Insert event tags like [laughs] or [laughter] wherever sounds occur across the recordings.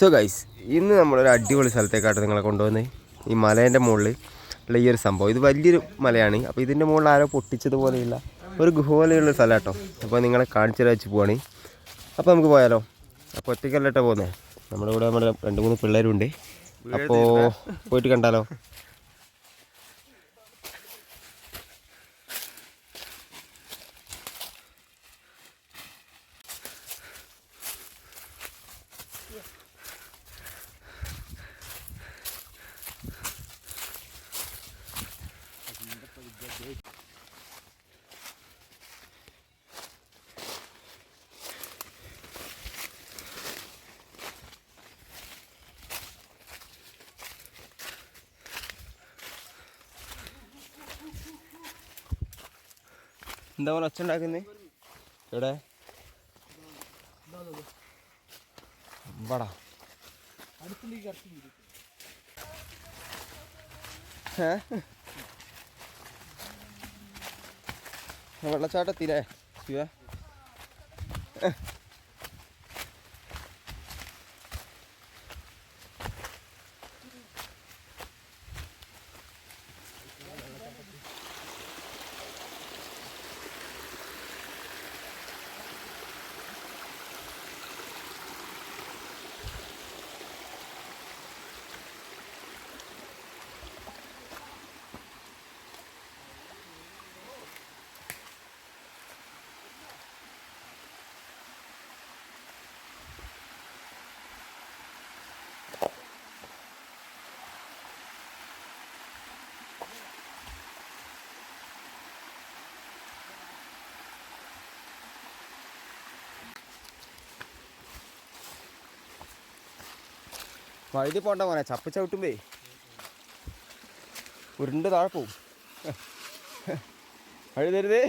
So guys ഇന്ന് നമ്മളൊരു അടിപൊളി സ്ഥലത്തേക്കാട്ട് നിങ്ങളെ കൊണ്ടുവന്ന്. ഈ മലേന്റെ മുകളിൽ ഉള്ള ഈ ഒരു സംഭവം. ഇത് വലിയൊരു മലയാണ്. അപ്പോൾ ഇതിന്റെ മുകളിൽ ആരോ പൊട്ടിച്ചതുപോലെയുള്ള ഒരു ഗുഹ പോലെയുള്ള സ്ഥലം കേട്ടോ അപ്പോൾ നിങ്ങളെ കാണിച്ചു വെച്ച് പോവാണ്. അപ്പോൾ നമുക്ക് പോയാലോ? അപ്പോൾ ഒറ്റയ്ക്കല്ലേട്ടോ പോകുന്നത് നമ്മുടെ കൂടെ നമ്മുടെ രണ്ട് മൂന്ന് പിള്ളേരുണ്ട്. അപ്പോൾ പോയിട്ട് കണ്ടാലോ? എന്താ പോലെ ഒച്ച ഉണ്ടാക്കുന്നത് എവിടെ? അമ്പടാ. ഏ? വെള്ളച്ചാട്ടത്തില്ലേ ശിവ? വഴുതി പോണ്ട മോനെ ചപ്പ് ചവിട്ടുമ്പേ. ഉരുണ്ട് താഴെ പോവും. വഴുതരുതേ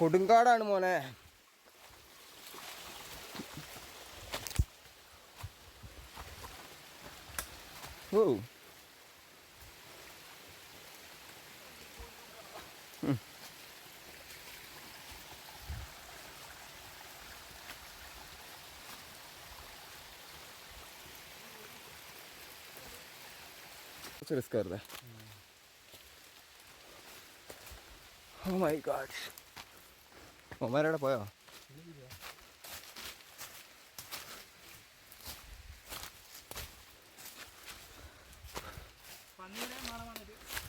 കൊടുങ്കാടാണ് മോനെ. ഓ ഉം. കുറച്ച് റിസ്ക് ആയിരുന്നേ ഓ മൈ ഗാഡ് ഒമാരവിടെ പോയോ?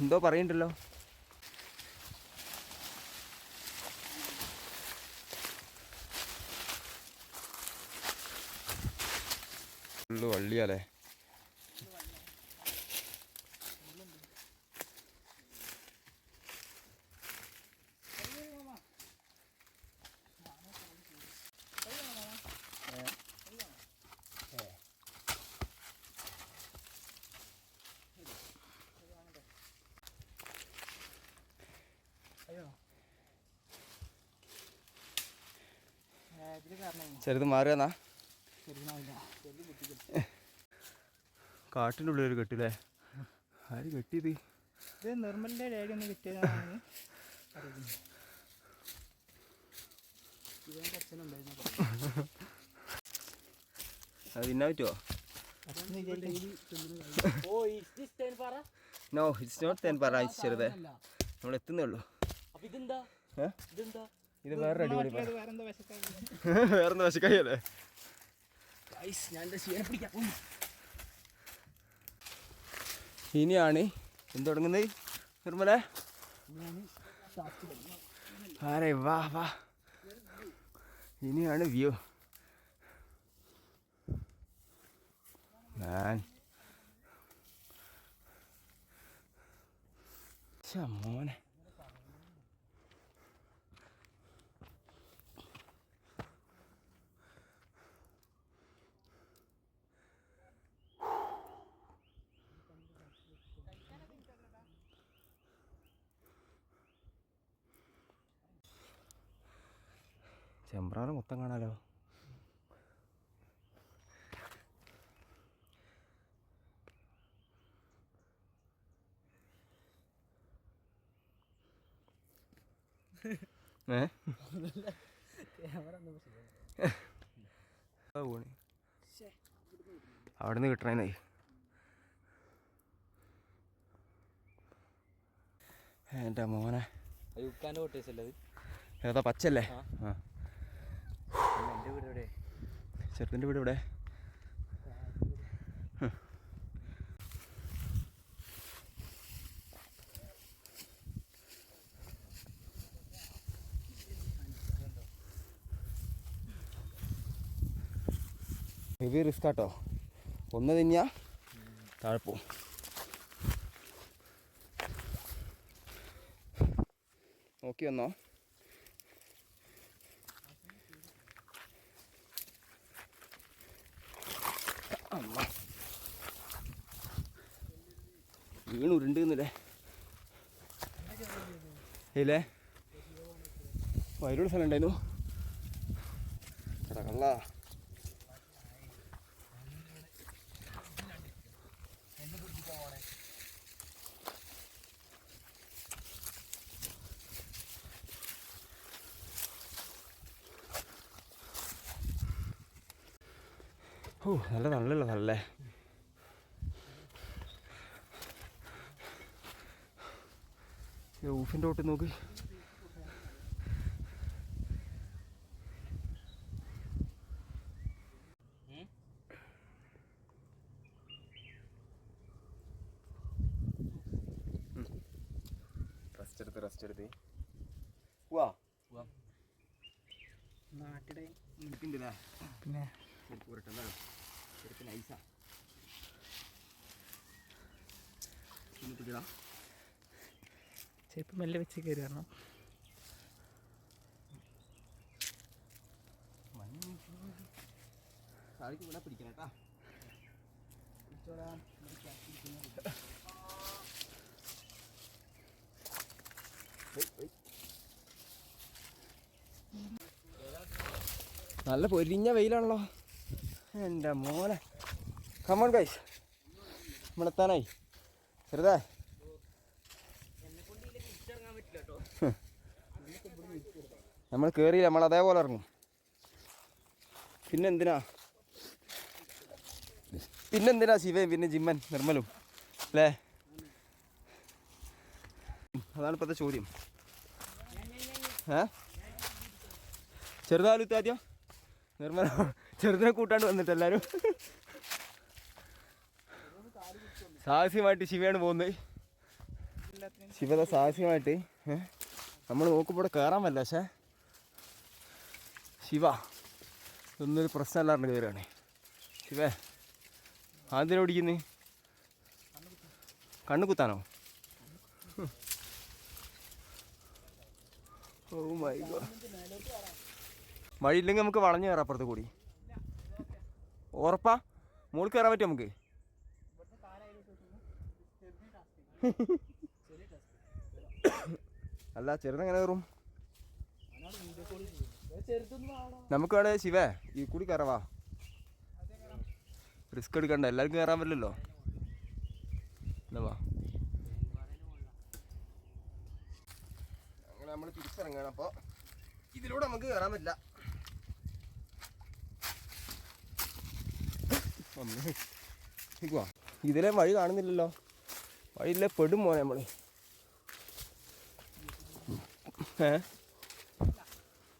എന്തോ പറയണ്ടല്ലോ. വള്ളിയാലേ. ചെറുത് മാറിയെന്നാ കാട്ടിന്റെ ഉള്ളിൽ ഒരു കെട്ടില്ലേ? ആര് കെട്ടിയത്? ഇത് നിർമ്മലിന്റെ ഡാഡി ഒന്ന് കിട്ടിയതാണ് അത് തിന്നാൻ പറ്റുമോ നോ ഇറ്റ്സ് നോട്ട് തേൻ പറ? ചെറുതേ നമ്മൾ എത്തുന്നേ ഉള്ളൂ. ഇതെന്താ? ഇതെന്താ? ഇത് വേറെ അടിപൊളി വേറെന്താ വിശക്കായി. [laughs] ഉം. ഇനിയാണ്. എന്ത് തുടങ്ങുന്നത്? നിർമ്മല? ആരെ വാ വാ. ഇനിയാണ് വ്യൂ ഞാൻ മോനെ. ചെമ്പ്രാറ് മൊത്തം കാണാലോ? ഏ? പോണി. അവിടെ നിന്ന് കിട്ടണേ എന്റെ മോനെ. ഏതാ പച്ചല്ലേ ആ. ആ എന്റെ വീട് എവിടെ ചെറുക്കന്റെ വീട് ഇവിടെ ഹെവി റിസ്ക് ആട്ടോ. ഒന്ന് തിന്ന താഴ്പ്പോ നോക്കി വന്നോ. ഇല്ലേ? വയലൂടെ സ്ഥലം ഉണ്ടായിരുന്നു. എടാ ഓ നല്ല തണലുള്ള സ്ഥലല്ലേ ഊഫിന്റെ ഓട്ട് നോക്ക്. റെസ്റ്റ് എടുത്ത് റെസ്റ്റ് എടുത്ത്. വാ നാട്ടിടെ പിന്നെ. പുരട്ടല്ലോ നൈസാ ചെരുപ്പ് മെല്ലെ വെച്ച് കയറി വരണം നല്ല പൊരിഞ്ഞ വെയിലാണല്ലോ. എന്റെ മോനെ. കമോൺ ഗൈസ് നമ്മളെത്താനായി. ചെറുതാ. നമ്മൾ കയറിയില്ല നമ്മൾ അതേപോലെ ഇറങ്ങും. പിന്നെന്തിനാ? പിന്നെന്തിനാ ശിവയും പിന്നെ ജിമ്മൻ നിർമ്മലും അല്ലേ? അതാണ് ഇപ്പോഴത്തെ ചോദ്യം. ഏ? ചെറുതാലുത്ത് ആദ്യം. നിർമ്മല ചെറുതിനെ കൂട്ടാണ്ട് വന്നിട്ട് എല്ലാവരും സാഹസികമായിട്ട് ശിവയാണ് പോകുന്നത്. ശിവത സാഹസികമായിട്ട് നമ്മൾ നോക്കുമ്പോൾ കയറാൻ പറ്റില്ല പക്ഷേ. ശിവ. ഇതൊന്നൊരു പ്രശ്നമല്ലാണ്ട് കയറുകയാണ്. ശിവേ ആദ്യം ഓടിക്കുന്നേ? കണ്ണു കുത്താനോ? Oh my God. വഴിയില്ലെങ്കിൽ നമുക്ക് വളഞ്ഞു കയറാം അപ്പുറത്ത് കൂടി. ഉറപ്പാ? മുകളിൽ കയറാൻ പറ്റും നമുക്ക്? അല്ല ചെറുതെങ്ങനെ കയറും? നമുക്ക് വേണേ ശിവേ ഈ കൂടി കയറവാ റിസ്ക് എടുക്കണ്ട എല്ലാവർക്കും കയറാൻ പറ്റില്ലല്ലോ. അങ്ങനെ നമ്മൾ തിരിച്ചിറങ്ങണം അപ്പോൾ ഇതിലൂടെ നമുക്ക് കയറാൻ പറ്റില്ല. ഇതിലെ വഴി കാണുന്നില്ലല്ലോ. വഴിയിലെ പെടും മോനെ നമ്മൾ ഏ?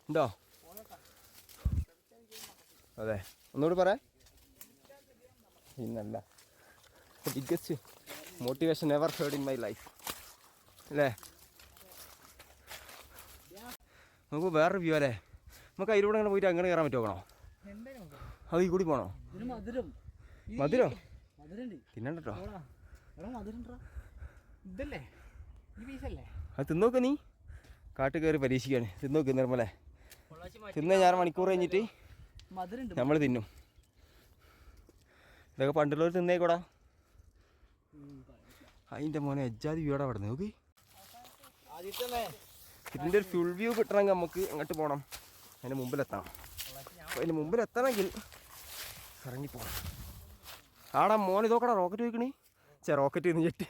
ഉണ്ടോ? അതെ. ഒന്നുകൂടി പറ. ഇന്നല്ല biggest motivation ever heard in my life അല്ലേ? നമുക്ക് വേറൊരു വ്യൂ അല്ലേ? നമുക്ക് അതിലൂടെ അങ്ങനെ പോയിട്ട് അങ്ങനെ കയറാൻ പറ്റുമോ അത് ഈ കൂടി പോണോ മധുരം തിന്നണ്ടോ അത് തിന്നോക്ക് നീ. കാട്ട് കയറി പരീക്ഷിക്കാണ്. തിന്നോക്ക് നിർമ്മലേ തിന്ന ഞാൻ മണിക്കൂർ കഴിഞ്ഞിട്ട് നമ്മൾ തിന്നും. ഇതൊക്കെ പണ്ടുള്ളവർ തിന്നേക്കൂടാ. അതിന്റെ മോനെ അജ്ജാതി വീടാ അവിടെ നോക്കി. ഇതിന്റെ ഒരു ഫുൾ വ്യൂ കിട്ടണമെങ്കിൽ നമുക്ക് അങ്ങോട്ട് പോകണം അതിന് മുമ്പിലെത്തണം. അപ്പോൾ അതിന് മുമ്പിലെത്തണമെങ്കിൽ ഇറങ്ങിപ്പോകണം ആടാ മോനെ ഇതോക്കടാ റോക്കറ്റ് വയ്ക്കണേ ചേ റോക്കറ്റ് നിന്ന് ചെട്ടി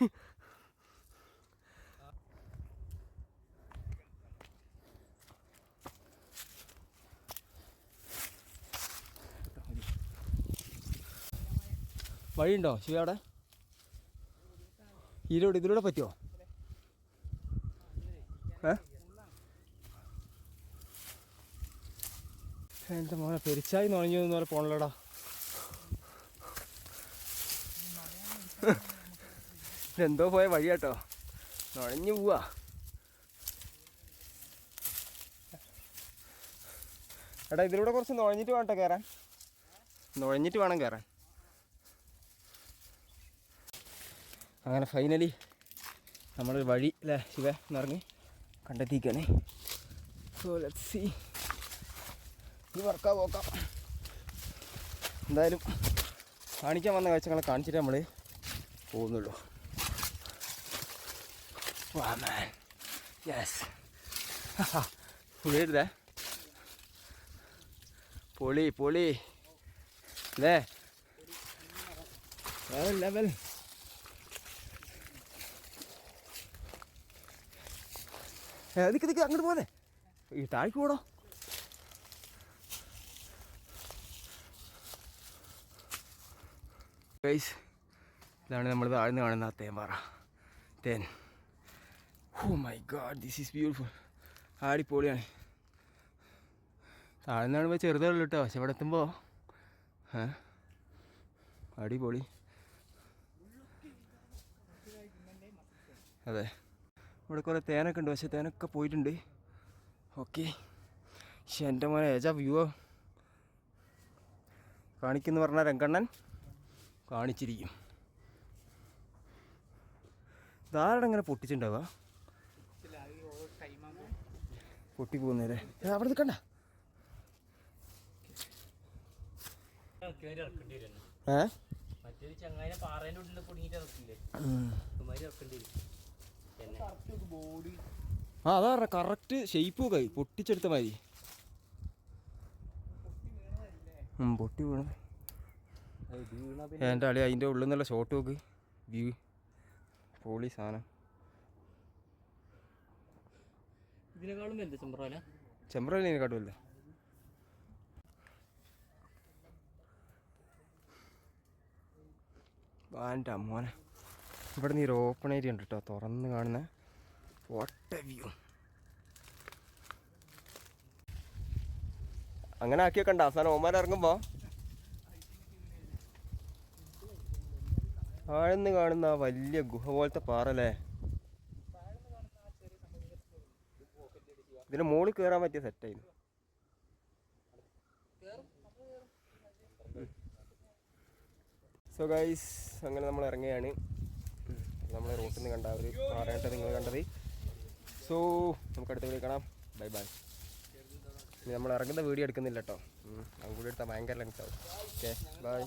വഴിയുണ്ടോ ശിവ അവിടെ? ഇതിലൂടെ ഇതിലൂടെ പറ്റുമോ ഏ? മോനെ പെരിച്ചായി നുഴഞ്ഞു പോലെ പോണല്ലോടാ. എന്തോ പോയ വഴി കേട്ടോ നുഴഞ്ഞു പോവാ. എടാ ഇതിലൂടെ കുറച്ച് നുഴഞ്ഞിട്ട് വേണ്ട കയറാൻ നുഴഞ്ഞിട്ട് വേണം കയറാൻ അങ്ങനെ ഫൈനലി നമ്മൾ വഴി അല്ലേ ശിവ എന്നിറങ്ങി കണ്ടെത്തിക്കാനേ സോ ലെറ്റ് സി ഈ വർക്കാ പോക്കാം. എന്തായാലും കാണിക്കാൻ വന്ന കാഴ്ചകളെ കാണിച്ചിട്ട് നമ്മൾ പോകുന്നുള്ളൂ. വാ മാൻ യെസ് പൊളി പൊളി. അല്ലേ ലെവൽ ലെവൽ ദിക്ക് ദിക്ക് അങ്ങോട്ട് പോലെ ഈ താഴേക്ക് പോടോ ഗൈസ് ഇതാണ് നമ്മൾ താഴ്ന്ന് കാണുന്ന ആ തേമ്പാറ തേൻ. ഓ my god this is beautiful ആടിപ്പൊളിയാണ് താഴ്ന്ന് കാണുമ്പോൾ ചെറുതേ ഉള്ളൂ കേട്ടോ പക്ഷെ ഇവിടെ എത്തുമ്പോൾ അടിപൊളി. അതെ. ഇവിടെ കുറേ തേനൊക്കെ ഉണ്ട് പക്ഷേ തേനൊക്കെ പോയിട്ടുണ്ട്. ഓക്കെ. പക്ഷെ എന്റെ മോനെ ഏജാ വ്യൂവോ കാണിക്കുന്നു പറഞ്ഞ രംഗണ്ണൻ കാണിച്ചിരിക്കും. ധാരാളം ഇങ്ങനെ പൊട്ടിച്ചിട്ടുണ്ടാവുക? പൊട്ടി പോകുന്നേരെ അവിടെ നിൽക്കണ്ട. ഏ? ചങ്ങായിനെ ഉള്ളിൽ ഇറക്കില്ലേ? ഇറക്കേണ്ടി വരും. ആ അതാ പറഞ്ഞ കറക്റ്റ് ഷേപ്പ് ആയി. പൊട്ടിച്ചെടുത്ത മാതിരി. ഉം, പൊട്ടി വീണ. എന്റെ അളി അതിന്റെ ഉള്ളിൽ നിന്നുള്ള ഷോട്ട് നോക്ക്. വ്യൂ പോളി സാധനം. ചെമ്പ്രാലിനെക്കാട്ടും വലുത് ചെമ്പ്രാല ചെമ്പ്രല്ലേ കാട്ടുമല്ലേ വാന്റെ മോനെ ഇവിടെ നിന്ന് ഒരു ഓപ്പൺ ഏരിയ ഉണ്ട് കേട്ടോ തുറന്ന് കാണുന്ന. വാട്ട് വ്യൂ അങ്ങനെ ആക്കിയൊക്കെ ഉണ്ട്. അവസാനം ഓമാൻ ഇറങ്ങുമ്പോൾ ആഴ്ന്ന് കാണുന്ന ആ വലിയ ഗുഹ പോലത്തെ പാറ അല്ലേ? ഇതിന് മുകളിൽ കയറാൻ പറ്റിയ സെറ്റായിരുന്നു സോ ഗൈസ് അങ്ങനെ നമ്മൾ ഇറങ്ങുകയാണ്. നമ്മളെ റോട്ടിൽ നിന്ന് കണ്ട ഒരു നിങ്ങൾ കണ്ടത്. സോ നമുക്ക് അടുത്ത വീഡിയോ കാണാം. ബൈ ബൈ ഇനി നമ്മൾ ഇറങ്ങുന്ന വീഡിയോ എടുക്കുന്നില്ല കേട്ടോ. അതും എടുത്താൽ ഭയങ്കര ലെങ്ത് ആവും. Okay bye